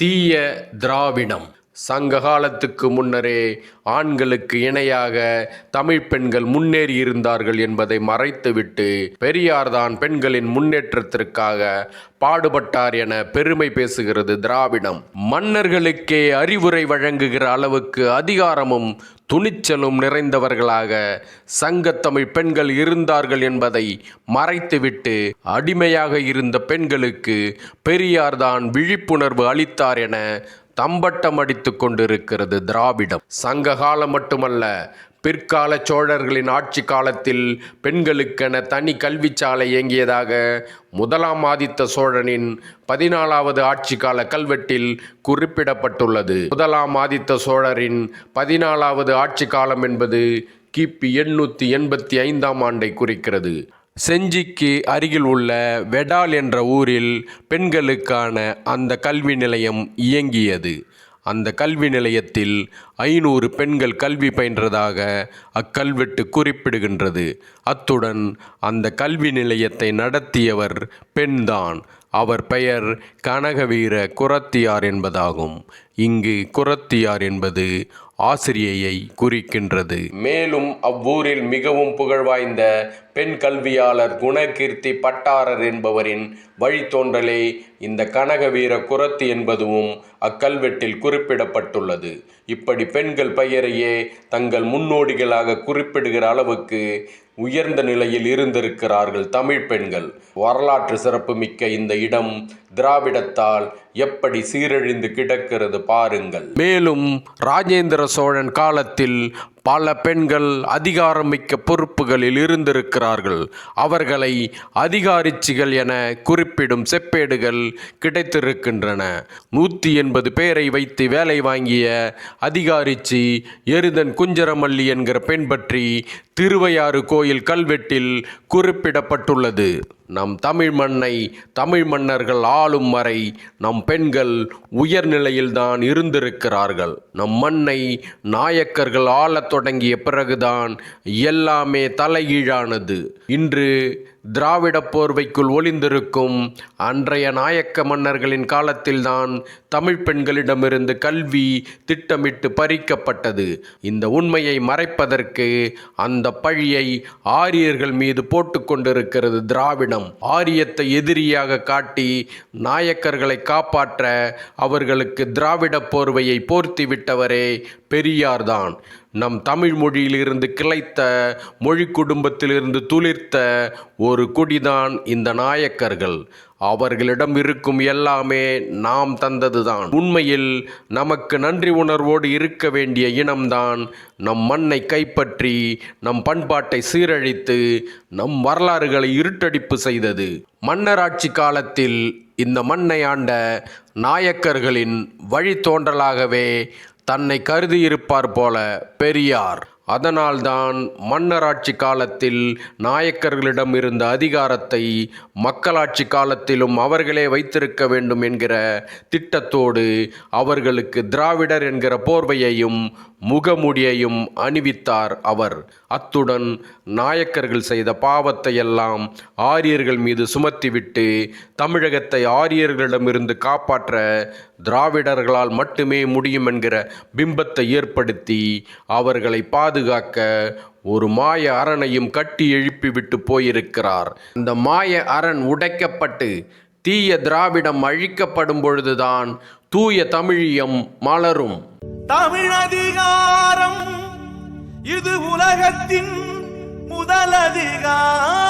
தீய திராவிடம். சங்க காலத்துக்கு முன்னரே ஆண்களுக்கு இணையாக தமிழ் பெண்கள் முன்னேறி இருந்தார்கள் என்பதை மறைத்துவிட்டு பெரியார்தான் பெண்களின் முன்னேற்றத்திற்காக பாடுபட்டார் என பெருமை பேசுகிறது திராவிடம். மன்னர்களுக்கே அறிவுரை வழங்குகிற அளவுக்கு அதிகாரமும் துணிச்சலும் நிறைந்தவர்களாக சங்கத்தமிழ் பெண்கள் இருந்தார்கள் என்பதை மறைத்துவிட்டு அடிமையாக இருந்த பெண்களுக்கு பெரியார்தான் விழிப்புணர்வு அளித்தார் என தம்பட்டம் அடித்து கொண்டிருக்கிறது திராவிடம். சங்க காலம் மட்டுமல்ல பிற்கால சோழர்களின் ஆட்சி காலத்தில் பெண்களுக்கென தனி கல்விச்சாலை இயங்கியதாக முதலாம் ஆதித்த சோழனின் பதினாலாவது ஆட்சி கால கல்வெட்டில் குறிப்பிடப்பட்டுள்ளது. முதலாம் ஆதித்த சோழரின் பதினாலாவது ஆட்சி காலம் என்பது கிபி எண்ணூற்றி எண்பத்தி ஐந்தாம் ஆண்டை குறிக்கிறது. செஞ்சிக்கு அருகில் உள்ள வெடால் என்ற ஊரில் பெண்களுக்கான அந்த கல்வி நிலையம் இயங்கியது. அந்த கல்வி நிலையத்தில் ஐநூறு பெண்கள் கல்வி பயின்றதாக அக்கல்வெட்டு குறிப்பிடுகின்றது. அத்துடன் அந்த கல்வி நிலையத்தை நடத்தியவர் பெண்தான். அவர் பெயர் கனகவீர குரத்தியார் என்பதாகும். இங்கு குரத்தியார் என்பது ஆசிரியையை குறிக்கின்றது. மேலும் அவ்வூரில் மிகவும் புகழ்வாய்ந்த பெண் கல்வியாளர் குணகீர்த்தி பட்டாரர் என்பவரின் வழித்தோன்றலே இந்த கனகவீர குரத்து என்பதுவும் அக்கல்வெட்டில் குறிப்பிடப்பட்டுள்ளது. இப்படி பெண்கள் பெயரையே தங்கள் முன்னோடிகளாக குறிப்பிடுகிற அளவுக்கு உயர்ந்த நிலையில் இருந்திருக்கிறார்கள் தமிழ் பெண்கள். வரலாற்று சிறப்புமிக்க இந்த இடம் திராவிடத்தால் எப்படி சீரழிந்து கிடக்கிறது பாருங்கள். மேலும் ராஜேந்திர சோழன் காலத்தில் பல பெண்கள் அதிகாரமிக்க பொறுப்புகளில் இருந்திருக்கிறார்கள். அவர்களை அதிகாரிச்சிகள் என குறிப்பிடும் செப்பேடுகள் கிடைத்திருக்கின்றன. நூற்றி எண்பது பேரை வைத்து வேலை வாங்கிய அதிகாரிச்சி எருதன் குஞ்சரமல்லி என்கிற பெண் பற்றி திருவையாறு கோயில் கல்வெட்டில் குறிப்பிடப்பட்டுள்ளது. நம் தமிழ் மண்ணை தமிழ் மன்னர்கள் ஆளும் வரை நம் பெண்கள் உயர்நிலையில்தான் இருந்திருக்கிறார்கள். நம் மண்ணை நாயக்கர்கள் ஆளத் தொடங்கிய பிறகுதான் எல்லாமே தலைகீழானது. இன்று திராவிட போர்வைக்குள் ஒளிந்திருக்கும் அன்றைய நாயக்க மன்னர்களின் காலத்தில்தான் தமிழ் பெண்களிடமிருந்து கல்வி திட்டமிட்டு பறிக்கப்பட்டது. இந்த உண்மையை மறைப்பதற்கு அந்த பழியை ஆரியர்கள் மீது போட்டுக்கொண்டிருக்கிறது திராவிடம். ஆரியத்தை எதிரியாக காட்டி நாயக்கர்களை காப்பாற்ற அவர்களுக்கு திராவிட போர்வையை போர்த்தி விட்டவரே பெரியார்தான். நம் தமிழ் மொழியிலிருந்து கிளைத்த மொழி குடும்பத்திலிருந்து துளிர்த்த ஒரு குடிதான் இந்த நாயக்கர்கள். அவர்களிடம் இருக்கும் எல்லாமே நாம் தந்ததுதான். உண்மையில் நமக்கு நன்றி உணர்வோடு இருக்க வேண்டிய இனம்தான் நம் மண்ணை கைப்பற்றி நம் பண்பாட்டை சீரழித்து நம் வரலாறுகளை இருட்டடிப்பு செய்தது. மன்னராட்சி காலத்தில் இந்த மண்ணை ஆண்ட நாயக்கர்களின் வழித்தோன்றலாகவே தன்னை கருதியிருப்பார் போல பெரியார். அதனால்தான் மன்னராட்சி காலத்தில் நாயக்கர்களிடம் இருந்த அதிகாரத்தை மக்களாட்சி காலத்திலும் அவர்களே வைத்திருக்க வேண்டும் என்கிற திட்டத்தோடு அவர்களுக்கு திராவிடர் என்கிற போர்வையையும் முகமுடியையும் அணிவித்தார் அவர். அத்துடன் நாயக்கர்கள் செய்த பாவத்தை எல்லாம் ஆரியர்கள் மீது சுமத்திவிட்டு தமிழகத்தை ஆரியர்களிடமிருந்து காப்பாற்ற திராவிடர்களால் மட்டுமே முடியும் என்கிற பிம்பத்தை ஏற்படுத்தி அவர்களை பாதுகாக்க ஒரு மாய அரணையும் கட்டி எழுப்பிவிட்டு போயிருக்கிறார். அந்த மாய அரண் உடைக்கப்பட்டு தீய திராவிடம் அழிக்கப்படும் பொழுதுதான் தூய தமிழியம் மலரும். தமிழதிகாரம். இது உலகத்தின் முதலதிகாரம்